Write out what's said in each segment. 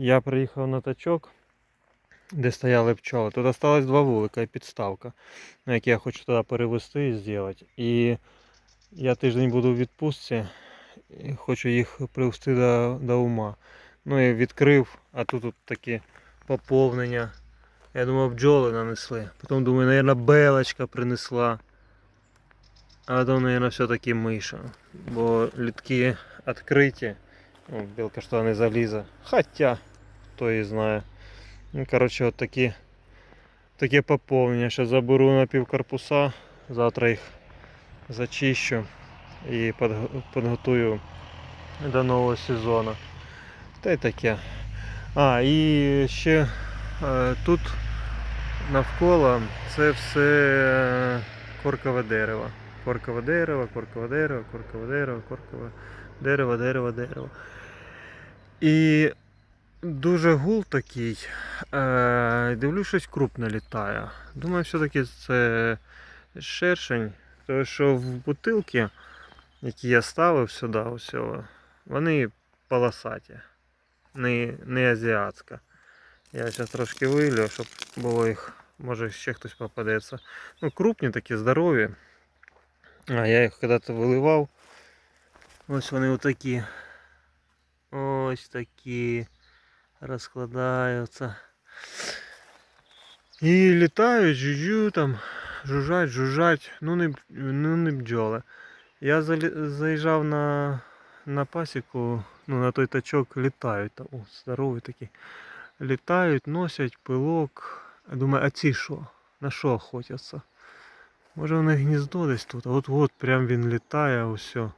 я приїхав на тачок, де стояли пчоли. Тут осталось два вулика і підставка, на які я хочу туди перевести і зробити. І я тиждень буду в відпустці, і хочу їх привести до, до ума. Ну і відкрив, а тут, тут такі поповнення. Я думав, бджоли нанесли. Потім думаю, наверное, белочка принесла. А потім, наверное, все-таки миша. Бо літки відкриті. Білка що не залізе. Хотя, хто її знає. Ну, коротше, от такі, таке поповнення. Ще заберу на півкорпуса. Завтра їх зачищу і підготую до нового сезону. Та й таке. А, і ще е, тут навколо це все е, коркове дерево. Коркове дерево, коркове дерево, коркове дерево, коркове дерево, дерево, дерево. І дуже гул такий. Е, дивлюсь, щось крупне літає. Думаю, все-таки це шершень. Тому що в бутилки, які я ставив сюди, ось, вони полосаті, не, не азіатська. Я зараз трошки вилю, щоб було їх, може ще хтось попадеться. Ну, крупні такі, здорові. А я їх коли-то виливав. Ось вони отакі. Ось такі. Розкладаються. І літають, жужжу там, жужжать, жужжать. Ну не, ну, не бджоли. Я заїжджав на, на пасіку, ну на той тачок літають там. О, здорові такі. Літають, носять пилок. Я думаю, а ці що? На що охотяться? Може в них гніздо десь тут. А от от прям він літає, усе.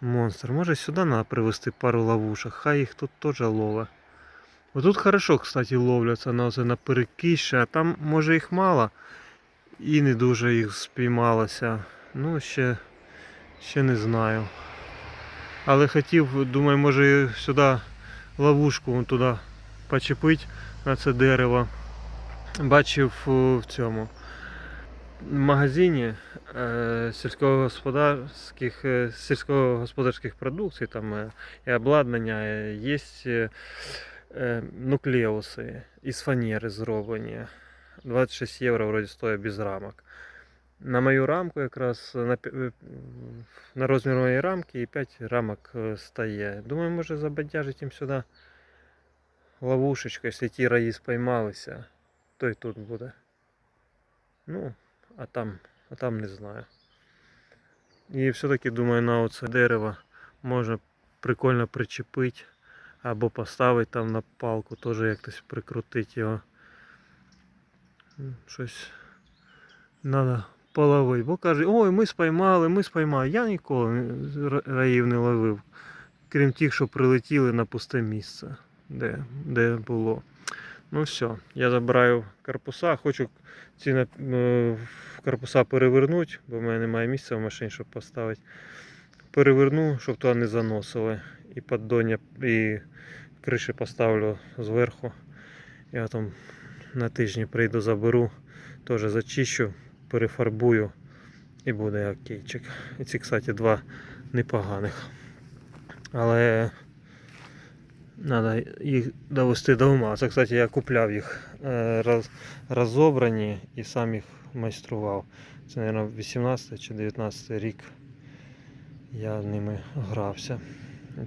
Монстр. Може сюди треба привезти пару ловушок, хай їх тут теж ловить. Вот тут хорошо, кстати, ловляться на, оце на перекище, а там може їх мало і не дуже їх спіймалося. Ну, ще, ще не знаю. Але хотів, думаю, може сюди ловушку вон туди почепити на це дерево. Бачив е, в цьому магазині е, сільськогосподарських, е, сільськогосподарських продукцій там, і обладнання є нуклеуси із фанери зроблені. 26 євро вроді стоїть без рамок. На мою рамку якраз на, е, на розмір моєї рамки і 5 рамок е, стає. Думаю, може забадяжити їм сюди ловушечку, якщо ті раї спіймалися, то й тут буде. Ну, а там, а там не знаю. І все-таки думаю, на оце дерево можна прикольно причепити або поставити там на палку, теж якось прикрутити його. Щось треба половити. Бо каже, ой, ми спіймали, ми спіймали. Я ніколи раїв не ловив. Крім тих, що прилетіли на пусте місце, де, де було. Ну все, я забираю корпуса, хочу ці е, корпуса перевернути, бо в мене немає місця в машині, щоб поставити. Переверну, щоб туди не заносили. І поддоння, і криші поставлю зверху. Я там на тижні прийду, заберу, теж зачищу, перефарбую і буде окейчик. І ці, кстати, два непоганих. Але треба їх довести до ума. Це, кстати, я купляв їх е, роз, розобрані і сам їх майстрував. Це, мабуть, 18 чи 19 рік я ними грався.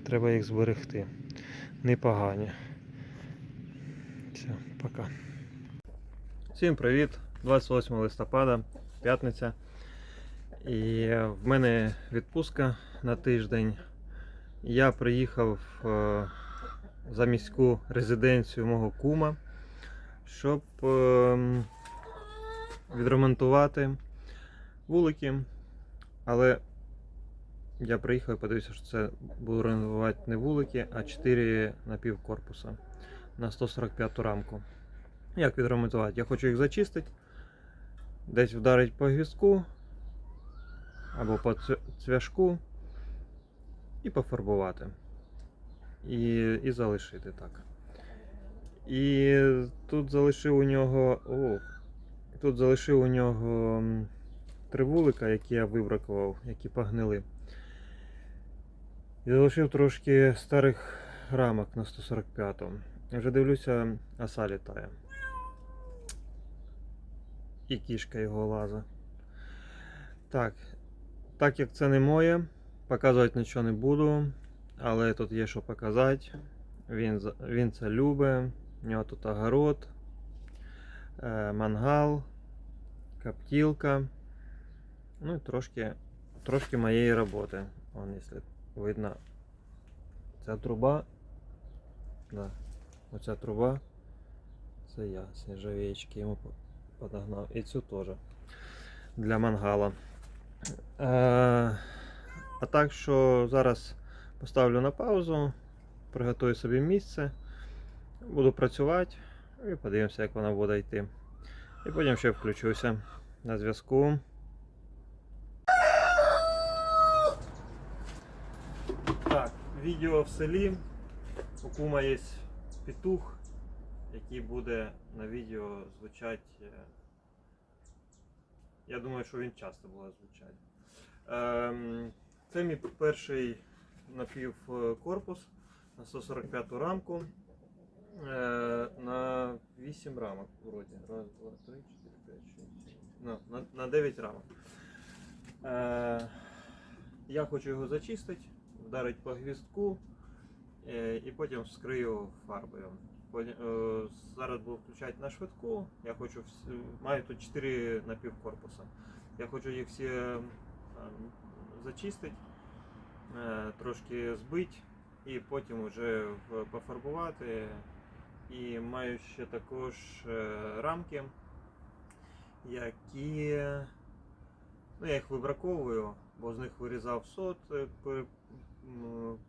Треба їх зберегти. Непогані. Все, пока. Всім привіт! 28 листопада, п'ятниця. І в мене відпустка на тиждень. Я приїхав е, за міську резиденцію мого кума, щоб ем, відремонтувати вулики. Але я приїхав і подивився, що це буду ремонтувати не вулики, а 4 напівкорпуса на 145 рамку. Як відремонтувати? Я хочу їх зачистити, десь вдарити по гвіздку або по цвя- цвяшку і пофарбувати. І, і залишити так. І тут залишив у нього. О, тут залишив у нього три вулика, які я вибракував, які погнили. І залишив трошки старих рамок на 145-му. Вже дивлюся, оса літає. І кішка його лаза. Так. Так як це не моє, показувати нічого не буду. Але тут є що показати. Він, він це любить. У нього тут огород, е, мангал, коптілка. Ну і трошки, трошки моєї роботи. Вон, якщо видно. Ця труба. Да. Оця труба. Це я з йому подогнав. І цю теж. Для мангала. Е, а так що зараз поставлю на паузу, приготую собі місце, буду працювати і подивимося, як вона буде йти. І потім ще включуся на зв'язку. Так, відео в селі. У кума є петух, який буде на відео звучати. е, Я думаю, що він часто буде звучати. Ем, Це мій перший напівкорпус на 145 рамку. Е, На 8 рамок вроді. Раз, два, три, чотири, п'ять, шість, на 9 рамок. Е, Я хочу його зачистити, вдарити по гвіздку е, і потім вскрию фарбою. Е, Зараз буду включати на швидку. Я хочу маю тут 4 напівкорпуса. Я хочу їх всі е, зачистити, трошки збити і потім вже пофарбувати. І маю ще також рамки, які ну, я їх вибраковую, бо з них вирізав сот,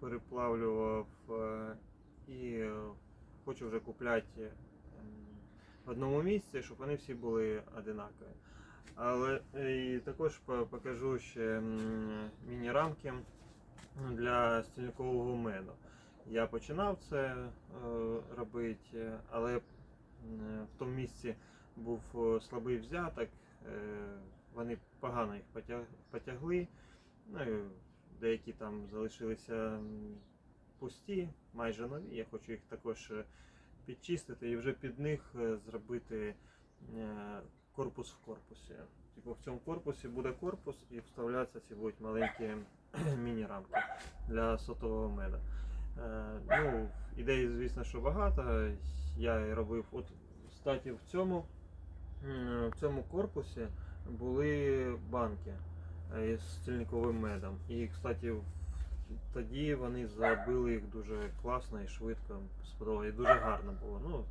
переплавлював е, і хочу вже купляти в одному місці, щоб вони всі були одинакові. Але е, і також покажу ще міні-рамки для стільникового меду. Я починав це е, робити, але в тому місці був слабий взяток, вони погано їх потягли. Ну, деякі там залишилися пусті, майже нові. Я хочу їх також е, підчистити і вже під них е, зробити е, корпус в корпусі. Типу в цьому корпусі буде корпус і вставлятися ці будуть маленькі міні-рамки для сотового меда. Ну, ідей, звісно, що багато. Я робив. От, кстати, в цьому, в цьому корпусі були банки з стільниковим медом. І, кстати, тоді вони забили їх дуже класно і швидко сподобалося. І дуже гарно було. Ну,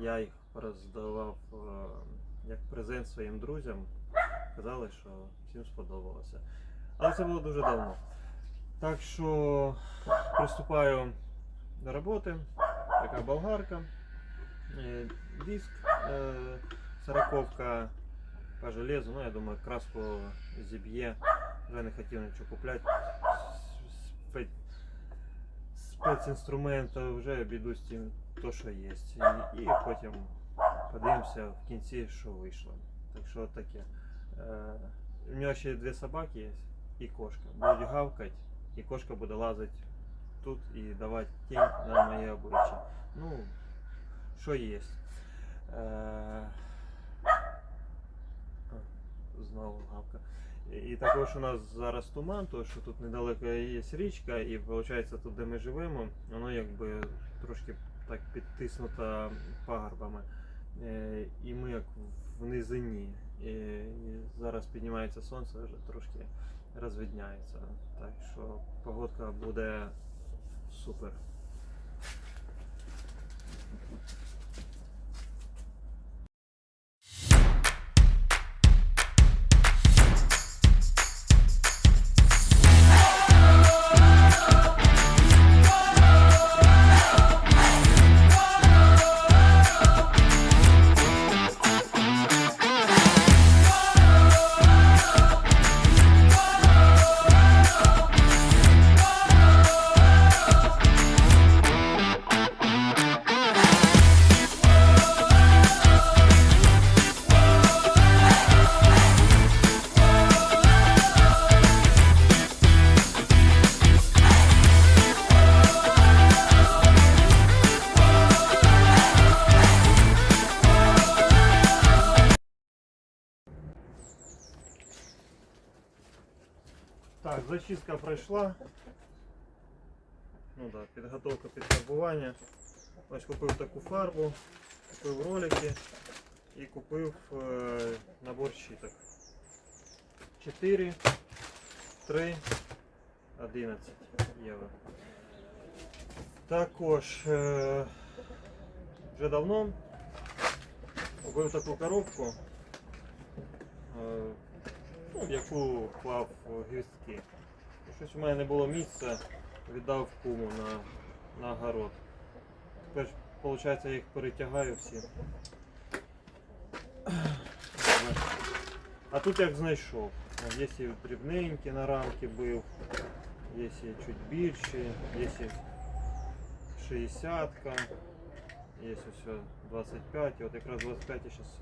я їх роздавав е, як презент своїм друзям. Казали, що всім сподобалося. Але це було дуже давно. Так що приступаю до роботи. Така болгарка, е, диск, е, сороковка по железу. Ну, я думаю, краску зіб'є. Вже не хотів нічого купляти. Спе- Спецінструменти вже обійдусь тим, то, що є. І, і потім подивимося в кінці, що вийшло. Так що таке. Е, у нього ще дві собаки є і кошка. Будуть гавкати, і кошка буде лазити тут і давати тінь на моє обличчя. Ну, що є. Е, Знову гавка. І- також у нас зараз туман, тому що тут недалеко є річка, і виходить тут, де ми живемо, воно якби трошки так підтиснуто пагорбами. Е, І ми як в низині. І зараз піднімається сонце, вже трошки розвідняється. Так що погодка буде супер. Зачистка пройшла. Ну да, підготовка під фарбування. Ось купив таку фарбу, купив ролики і купив е, набор щиток. 4, 3, 11 євро. Також е, вже давно купив таку коробку, е, в яку клав гвіздки. Щось у мене не було місця, віддав куму на, на город. Тепер, виходить, я їх перетягаю всі. А тут як знайшов. Є і дрібненькі на рамки бив, є і чуть більші, є і 60 є ось 25, і от якраз 25 і зараз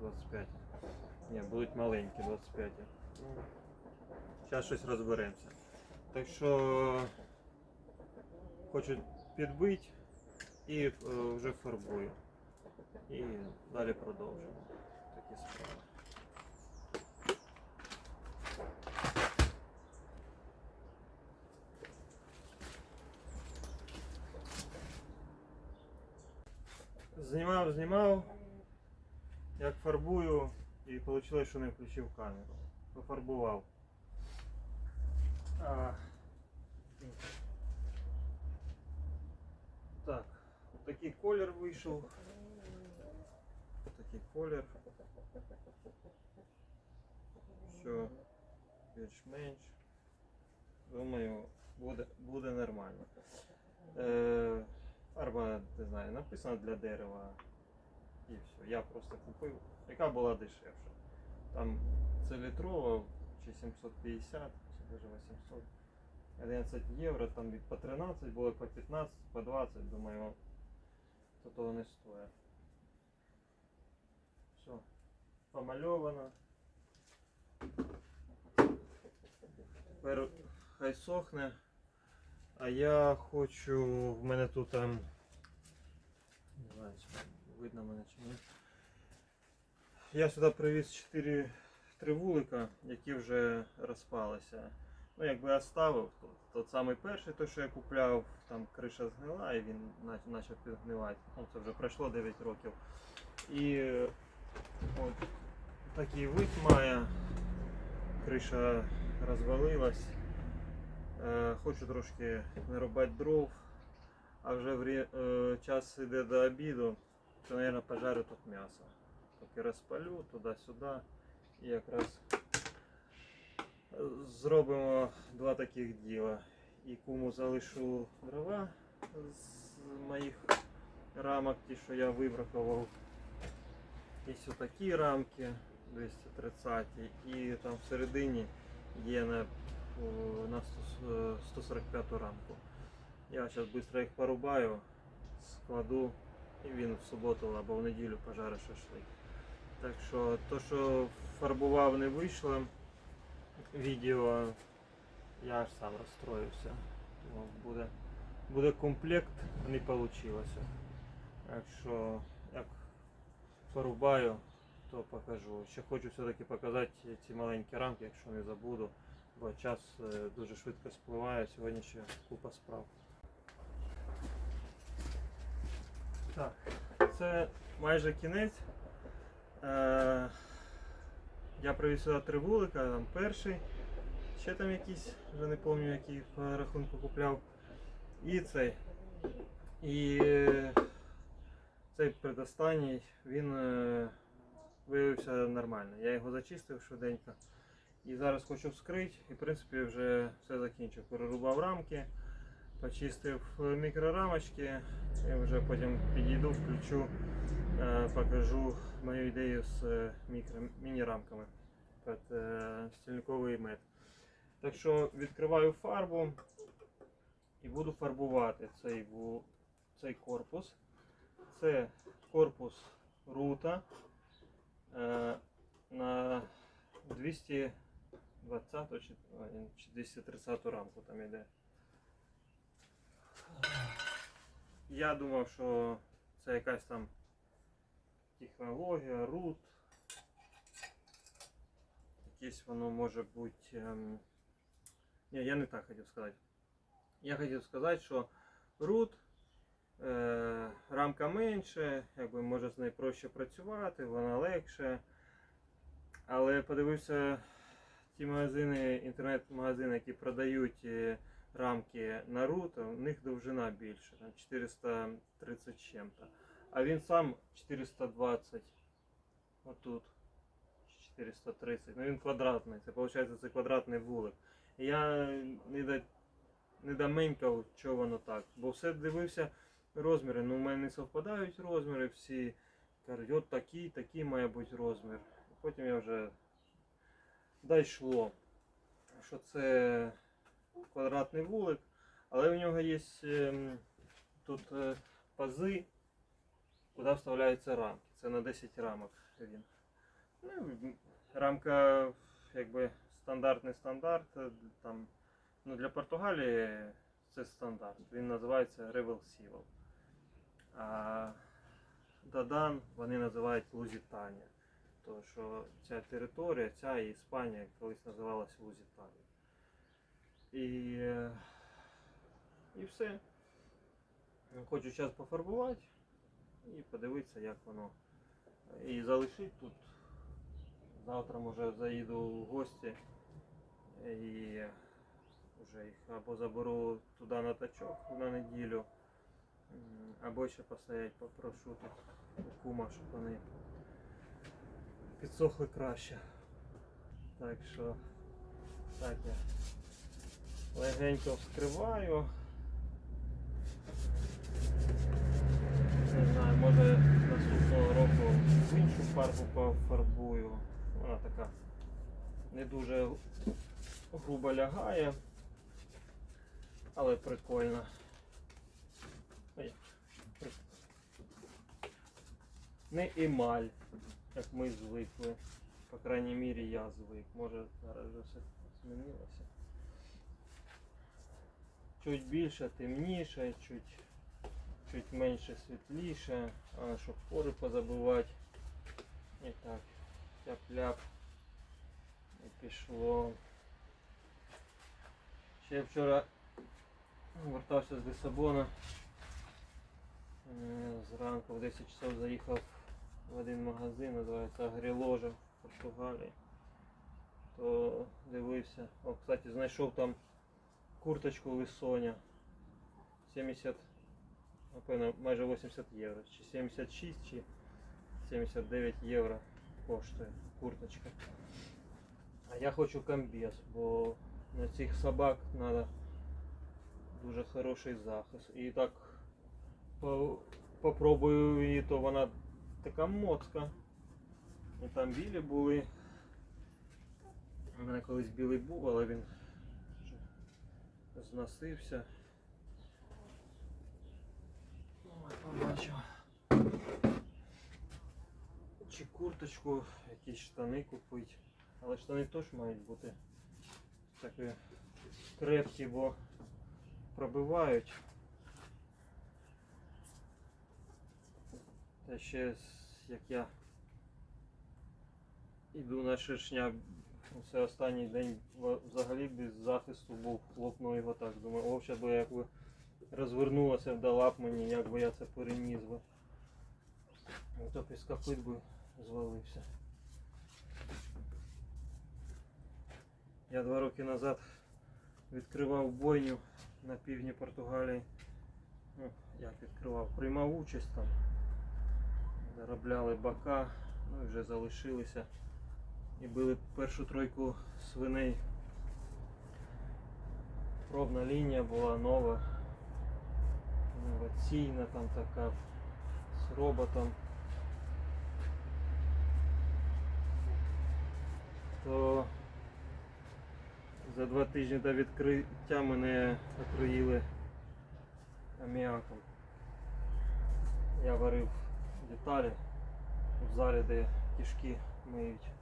25. Ні, будуть маленькі 25. Ну, Зараз щось розберемося. Так що хочу підбити і е, вже фарбую. І далі продовжимо такі справи. Знімав, знімав, як фарбую, і вийшло, що не включив камеру. Пофарбував. А, так, такий колір вийшов. Такий колір. Все більш-менш. Думаю, буде, буде нормально. Е, фарба, не знаю, написано для дерева. І все. Я просто купив. Яка була дешевша. Там це літрова чи 750, чи даже 800. 11 євро, там від по 13 було по 15, по 20, думаю, то того не стоїть. Все, помальовано. Тепер хай сохне. А я хочу, в мене тут там, не знаю, видно мене чи ні. Я сюди привіз 4 три вулика, які вже розпалися. Ну, якби оставив, то тот самий перший, той, що я купляв, там криша згнила і він почав підгнивати. Ну, це вже пройшло 9 років. І от такий вид має. Криша розвалилась. Е, хочу трошки нарубати дров, а вже врі- е, час йде до обіду, то, мабуть, пожарю тут м'ясо. Поки розпалю туди-сюди і якраз зробимо два таких діла. І куму залишу дрова з моїх рамок, ті, що я вибракував. Є ось такі рамки 230 і там всередині є на, на 145 рамку. Я зараз швидко їх порубаю, складу і він в суботу або в неділю пожаре шашлик. Так що то, що фарбував, не вийшло відео, я аж сам розстроївся. Буде, буде комплект, не вийшло. Так що, як порубаю, то покажу. Ще хочу все-таки показати ці маленькі рамки, якщо не забуду, бо час е, дуже швидко спливає, сьогодні ще купа справ. Так, це майже кінець. Е, я привіз сюди три вулика, там перший, ще там якийсь, вже не пам'ятаю, який по рахунку купляв. І цей. І е, цей предостанній, він е, виявився нормально. Я його зачистив швиденько. І зараз хочу вскрити і в принципі вже все закінчив. Перерубав рамки, почистив мікрорамочки і вже потім підійду, включу, е, покажу мою ідею з е, міні-рамками під е, стільниковий мед. Так що відкриваю фарбу і буду фарбувати цей, цей корпус. Це корпус рута на 220 чи, ой, чи 230 рамку там іде. Я думав, що це якась там технологія, рут. якесь воно може бути. Ем... Ні, я не так хотів сказати. Я хотів сказати, що рут, е, рамка менше, якби може з нею проще працювати, вона легше. Але подивився ті магазини, інтернет-магазини, які продають е, рамки на рут, у них довжина більше, там 430 чим-то. А він сам 420. Отут. 430. Ну він квадратний. Це виходить це квадратний вулик. Я не до, не доменькав, що воно так. Бо все дивився розміри. Ну, у мене не совпадають розміри всі. Кажуть, от такий, такий має бути розмір. Потім я вже дійшло, що це квадратний вулик, але в нього є ем, тут е, пази, куди вставляються рамки. Це на 10 рамок він. Ну, рамка, якби стандартний стандарт. е, Там, ну, для Португалії це стандарт. Він називається Revel Civil. А Дадан вони називають Лузитанія. Тому що ця територія, ця Іспанія колись називалася Лузитанія. І, е, і все. Хочу зараз пофарбувати і подивитися, як воно. І залишити тут. Завтра може заїду в гості і вже їх або заберу туди на тачок на неділю, або ще постоять попрошу тут у кума, щоб вони підсохли краще. Так що так я легенько вскриваю. Не знаю, може наступного року іншу фарбу пофарбую. Вона така не дуже грубо лягає, але прикольна. Не емаль, як ми звикли. По крайній мірі я звик. Може зараз вже все змінилося. Чуть більше темніше, чуть, чуть менше світліше, а щоб пори позабивати. І так, тяп-ляп. І пішло. Ще вчора вертався з Лісабона. Е, Зранку в 10 часов заїхав в один магазин, називається Агріложа в Португалії. То дивився. О, кстати, знайшов там курточку Лисоня. 70, напевно, майже 80 євро. Чи 76, чи 79 євро коштує курточка. А я хочу комбез, бо на цих собак треба дуже хороший захист. І так по- попробую її, то вона така моцка. І там білі були. У мене колись білий був, але він зносився. Побачив. Чи курточку, якісь штани купити. Але штани теж мають бути такі крепкі, бо пробивають. Та ще як я іду на шершня, це останній день взагалі без захисту був, хлопнув його так. Думаю, о, ще би якби розвернулося, вдала б мені, як би я це переніс би. То під копит би звалився. Я два роки назад відкривав бойню на півдні Португалії. Ну, як відкривав, приймав участь там. Заробляли бака, ну і вже залишилися. І били першу тройку свиней. Пробна лінія була нова. Інноваційна там така з роботом. То за два тижні до відкриття мене отруїли аміаком. Я варив деталі в залі, де кишки миють.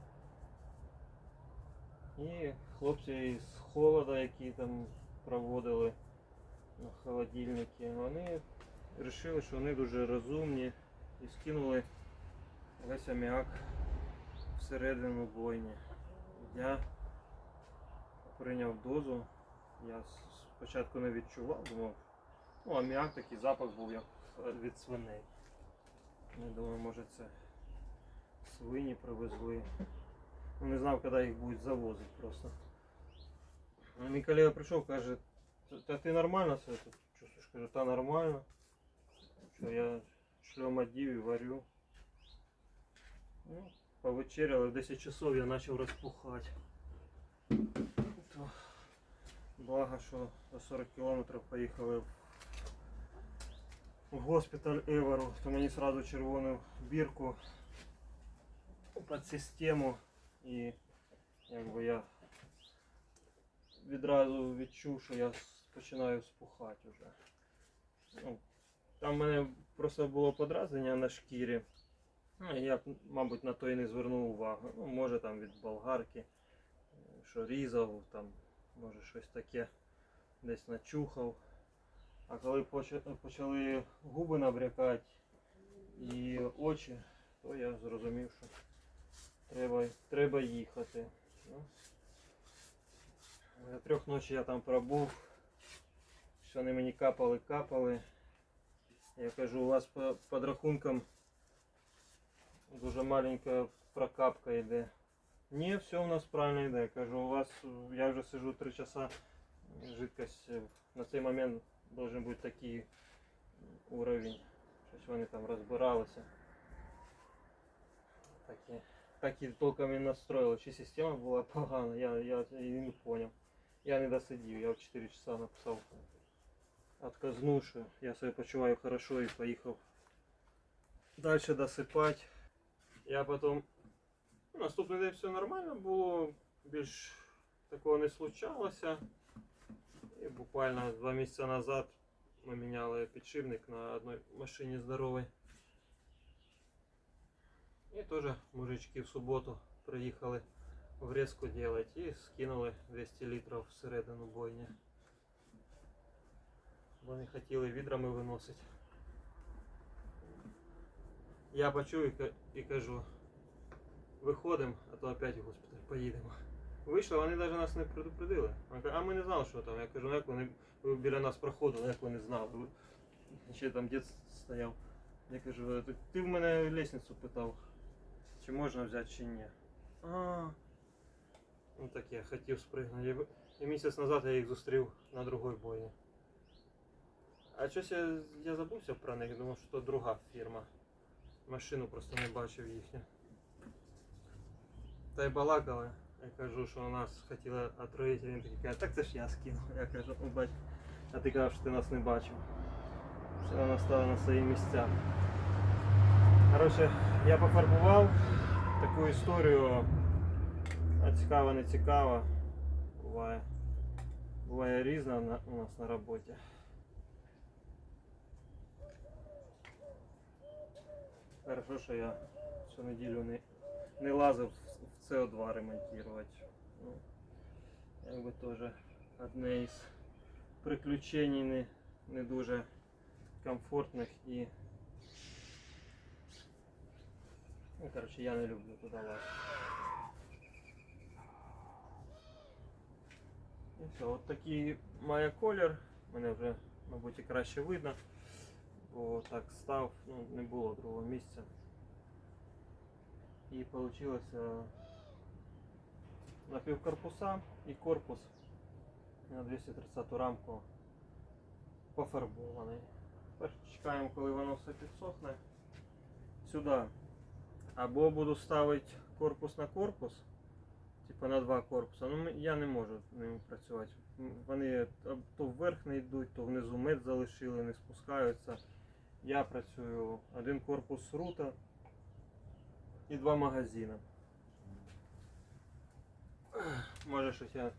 І хлопці з холода, які там проводили холодильники, вони вирішили, що вони дуже розумні і скинули весь аміак всередину бойні. Я прийняв дозу. Я спочатку не відчував, думав, ну, аміак такий запах був як від свиней. Я думаю, може це свині привезли. Ну, не знав, коли їх будуть завозити просто. А мій колега прийшов, каже, «Та- та ти нормально себе тут чувствуєш? Кажу, та нормально. Що я шльом одів і варю. Ну, повечеряли, в 10 часов я почав розпухати. То, благо, що за 40 кілометрів поїхали в- в госпіталь Еверу, то мені сразу червону бірку під систему І якби я відразу відчув, що я починаю спухати вже. Ну, там в мене просто було подразнення на шкірі. Ну, я, мабуть, на то і не звернув увагу. Ну, може там від болгарки, що різав, там, може щось таке десь начухав. А коли почали губи набрякати і очі, то я зрозумів, що треба, треба їхати. Ну, до трьох ночі я там пробув. Що вони мені капали, капали. Я кажу, у вас по подрахункам дуже маленька прокапка йде. Ні, все у нас правильно йде. Я кажу, у вас я вже сижу 3 часа. Жидкость е, на цей момент должен бути такий уровень. Щось вони там розбиралися. Так і, так і толком і настроїли. Чи система була погана, я, я і не зрозумів. Я не досидів, я в 4 часа написав. Отказну, що я себе почуваю хорошо і поїхав далі досипати. Я потім. Ну, наступний день все нормально було, більш такого не случалося. І буквально два місяці назад ми міняли підшипник на одній машині здоровій. І теж мужички в суботу приїхали врезку делать і скинули 200 літрів всередину бойні. Вони хотіли відрами виносити. Я почув і, ка- і кажу, виходимо, а то опять в госпіталь поїдемо. Вийшли, вони навіть нас не предупредили. Вони кажуть, а ми не знали, що там. Я кажу, ну як вони ви біля нас проходили, як ви не знали. Ви- Ще там дід стояв. Я кажу, «Е, ти в мене лестницю питав, Чи можна взяти, чи ні. А, ну так я хотів спригнути. І місяць назад я їх зустрів на другій бойні. А щось я, я забувся про них, думав, що то друга фірма. Машину просто не бачив їхню. Та й балакали. Я кажу, що нас хотіли отруїти, він такий каже, так це ж я скинув. Я кажу, ну бач, а ти кажеш, що ти нас не бачив. Все воно стало на свої місця. Коротше, я пофарбував таку історію. А цікаво, не цікаво. Буває. Буває різно на, у нас на роботі. Хорошо, що я цю неділю не, не лазив в СО2 ремонтувати. Ну, якби теж одне із приключень не, не дуже комфортних і. Ну, коротше, я не люблю туди лазити. І все, от такий має колір. Мене вже, мабуть, і краще видно. Бо так став, ну, не було другого місця. І вийшло напівкорпуса і корпус на 230 рамку пофарбований. Тепер чекаємо, коли воно все підсохне. Сюди. Або буду ставити корпус на корпус, типу на два корпуси. Ну я не можу ними працювати. Вони то вверх не йдуть, то внизу мед залишили, не спускаються. Я працюю один корпус рута і два магазини. Може щось я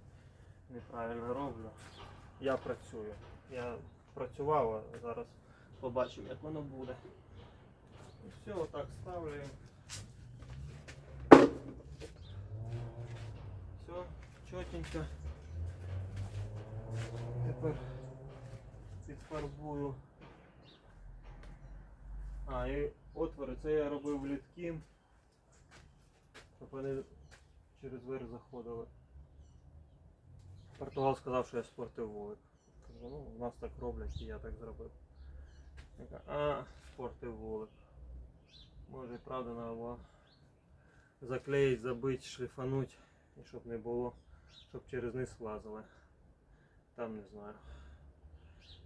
неправильно роблю. Я працюю. Я працював, а зараз побачимо, як воно буде. І все, отак ставлю. Все, чотенько. Тепер підфарбую. А, і отвори, це я робив влітки. Щоб вони через верх заходили. Португал сказав, що я спортив вулик. Ну, у нас так роблять і я так зробив. А, спортив вулик. Може і правда треба було заклеїть, забити, шліфануть, і щоб не було, щоб через низ лазили. Там не знаю.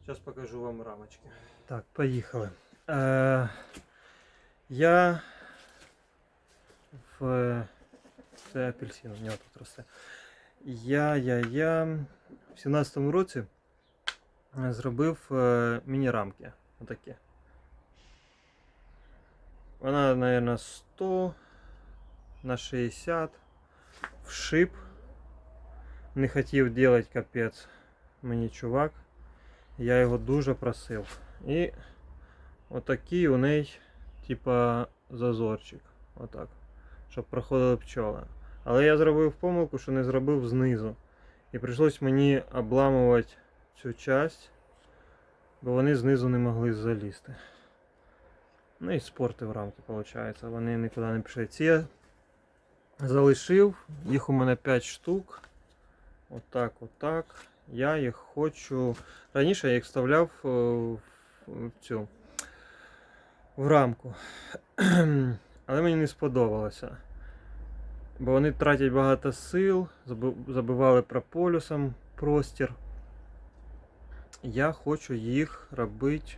Зараз покажу вам рамочки. Так, поїхали. Е, я в це апельсин у нього тут росте. Я, я, я в 17-му році зробив е, міні-рамки. Отакі. Вона, мабуть, 100 на 60 в шип. Не хотів робити капець мені чувак. Я його дуже просив. І отакий у неї, типа, зазорчик. Отак. Щоб проходили пчоли. Але я зробив помилку, що не зробив знизу. І прийшлось мені обламувати цю часть, бо вони знизу не могли залізти. Ну і спортив рамки, виходить. Вони нікуди не пішли. Ці я залишив, їх у мене 5 штук. Отак, отак. Я їх хочу. Раніше я їх вставляв е, в цю в рамку. Але мені не сподобалося. Бо вони тратять багато сил, заби- забивали прополюсом простір. Я хочу їх робити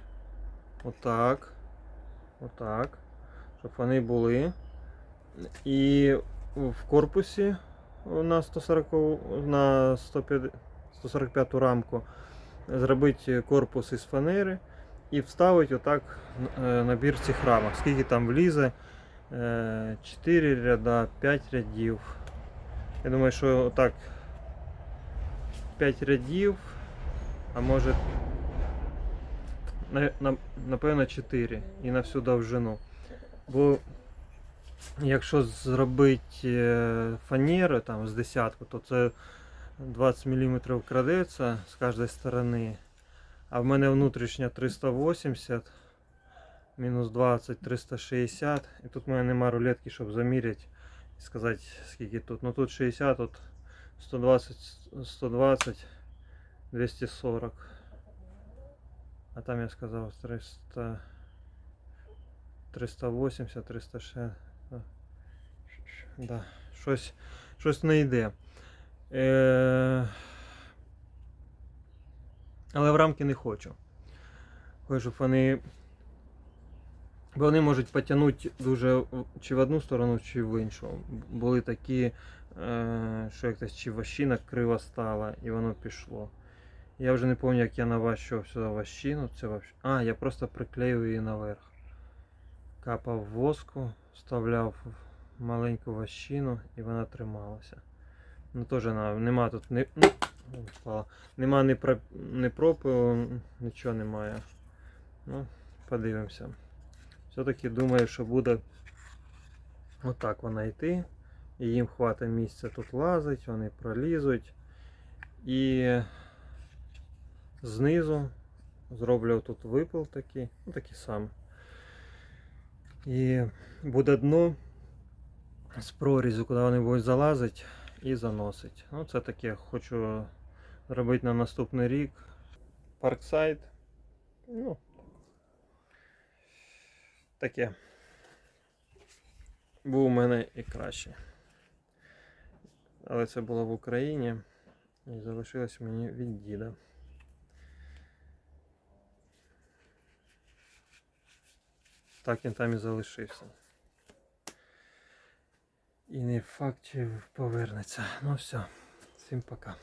отак. Отак. Щоб вони були. І в корпусі на 140 на 145 рамку зробити корпус із фанери і вставити отак е, набір цих рамок. Скільки там влізе? 4 ряда, 5 рядів. Я думаю, що отак 5 рядів, а може на- на- напевно 4 і на всю довжину. Бо якщо зробити е, фанеру там з десятку, то це 20 мм крадеться з кожної сторони. А в мене внутрішня 380, мінус 20, 360. І тут в мене нема рулетки, щоб заміряти і сказати, скільки тут. Ну тут 60, тут 120, 120, 240. А там я сказав 300, 380, 360. Да. Щось, щось не йде. Е... Але в рамки не хочу. Хочу, щоб вони. Бо вони можуть потягнути дуже чи в одну сторону, чи в іншу. Були такі, е... що якась чи ващина крива стала, і воно пішло. Я вже не пам'ятаю, як я наващував сюди ващину. Це вообще... А, я просто приклеїв її наверх. Капав воску, вставляв маленьку ващину і вона трималася. Ну теж нема тут не, ну, нема про, ні пропилу, нічого немає. Ну, подивимося. Все-таки думаю, що буде отак вона йти. І їм хватить місця тут лазить, вони пролізуть. І знизу зроблю тут випил такий, ну такий самий. І буде дно з прорізу, куди вони будуть залазити і заносить. Ну, це таке хочу зробити на наступний рік. Парксайд. Ну, таке. Був у мене і краще. Але це було в Україні і залишилось мені від діда. Так він там і залишився. І не факт, чи повернеться. Ну все, всім пока.